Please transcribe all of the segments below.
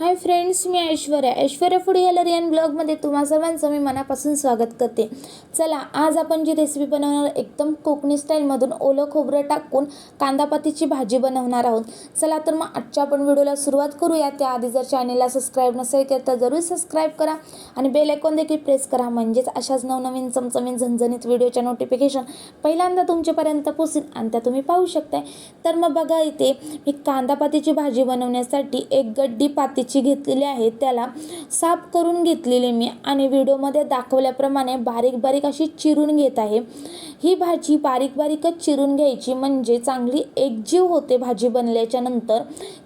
High friends me Aishwarya. Aishwarya food gallery and ब्लॉगमध्ये तुम्हा सर्वांचं मी मनापासून स्वागत करते. चला आज आपण जी रेसिपी बनवणार एकदम कोकणी स्टाईलमधून ओलं खोबरं टाकून कांदापातीची भाजी बनवणार आहोत. चला तर मग आजच्या आपण व्हिडिओला सुरुवात करूया. त्याआधी जर चॅनेलला सबस्क्राईब नसेल केलं तर जरूर सबस्क्राईब करा आणि बेल आयकॉन देखील प्रेस करा. म्हणजेच अशाच नवनवीन चमचमीन झणझणीत व्हिडिओच्या नोटिफिकेशन पहिल्यांदा तुमच्यापर्यंत पोचेल आणि त्या तुम्ही पाहू शकताय. तर मग बघा इथे मी कांदापातीची भाजी बनवण्यासाठी एक गड्डी मिरची घेतलेली आहे त्याला साफ करून घेतलेली मी आणि व्हिडिओमध्ये दाखवल्याप्रमाणे बारीक बारीक अशी चिरून घेत आहे. ही भाजी बारीक बारीकच चिरून घ्यायची म्हणजे चांगली एकजीव होते भाजी बनल्याच्या नंतर.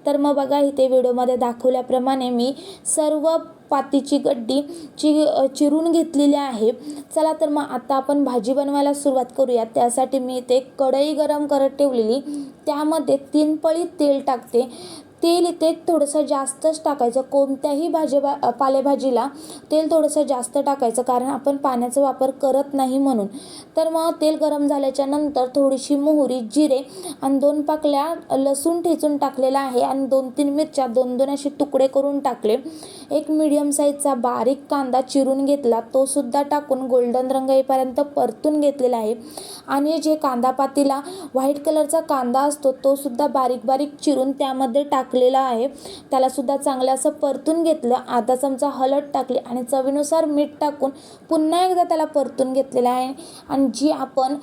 तर मग बघा इथे व्हिडिओमध्ये दाखवल्याप्रमाणे मी सर्व पातीची गड्डी ची चिरून घेतलेली आहे. चला तर मग आता आपण भाजी बनवायला सुरुवात करूया. त्यासाठी मी इथे कढई गरम करत ठेवलेली. त्यामध्ये तीन पळी तेल टाकते. तेल इथे थोडंसं जास्तच टाकायचं. कोणत्याही भाजी पालेभाजीला तेल थोडंसं जास्त टाकायचं कारण आपण पाण्याचा वापर करत नाही म्हणून. तर मग तेल गरम झाल्याच्यानंतर थोडीशी मोहरी जिरे आणि दोन पाकल्या लसूण ठेचून टाकलेला आहे आणि दोन तीन मिरच्या दोन दोन असे तुकडे करून टाकले. एक मिडियम साईजचा बारीक कांदा चिरून घेतला. तो सुद्धा टाकून गोल्डन रंग येईपर्यंत परतून घेतलेला आहे. आणि जे कांदा पातीला व्हाईट कलरचा कांदा असतो तो सुद्धा बारीक बारीक चिरून त्यामध्ये टाक टाकलेला आहे. त्यालासुद्धा चांगलं असं परतून घेतलं. अर्धा चमचा हळद टाकली आणि चवीनुसार मीठ टाकून पुन्हा एकदा त्याला परतून घेतलेलं आहे. आणि जी आपण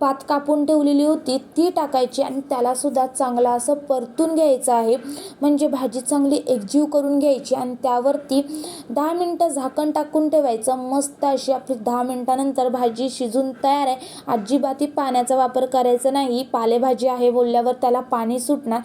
पात कापून ठेवलेली होती ती टाकायची आणि त्यालासुद्धा चांगलं असं परतून घ्यायचं आहे. म्हणजे भाजी चांगली एकजीव करून घ्यायची आणि त्यावरती दहा मिनटं झाकण टाकून ठेवायचं. मस्त अशी आपली दहा मिनटानंतर भाजी शिजून तयार आहे. अजिबाती पाण्याचा वापर करायचा नाही. पालेभाजी आहे बोलल्यावर त्याला पाणी सुटणार.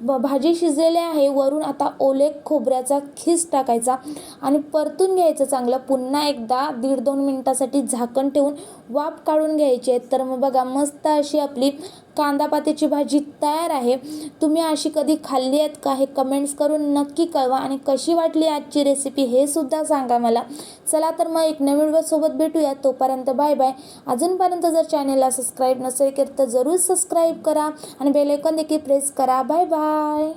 ब भाजी शिजलेली आहे. वरून आता ओले खोबऱ्याचा खीस टाकायचा आणि परतून घ्यायचं चांगलं. पुन्हा एकदा दीड दोन मिनटासाठी झाकण ठेवून वाफ काढून घ्यायची आहे. तर मग बघा मस्त अशी आपली कांदापातीची भाजी तयार आहे. तुम्ही अशी कधी खाल्ली आहेत का हे कमेंट्स करून नक्की कळवा आणि कशी वाटली आजची रेसिपी हे सुद्धा सांगा मला. चला तर मग एक नवीन व्हिडिओसोबत भेटूया. तोपर्यंत बाय बाय अजूनपर्यंत जर चॅनेलला सबस्क्राईब नसेल केलं तर जरूर सबस्क्राईब करा आणि बेल देखील प्रेस करा. Bye bye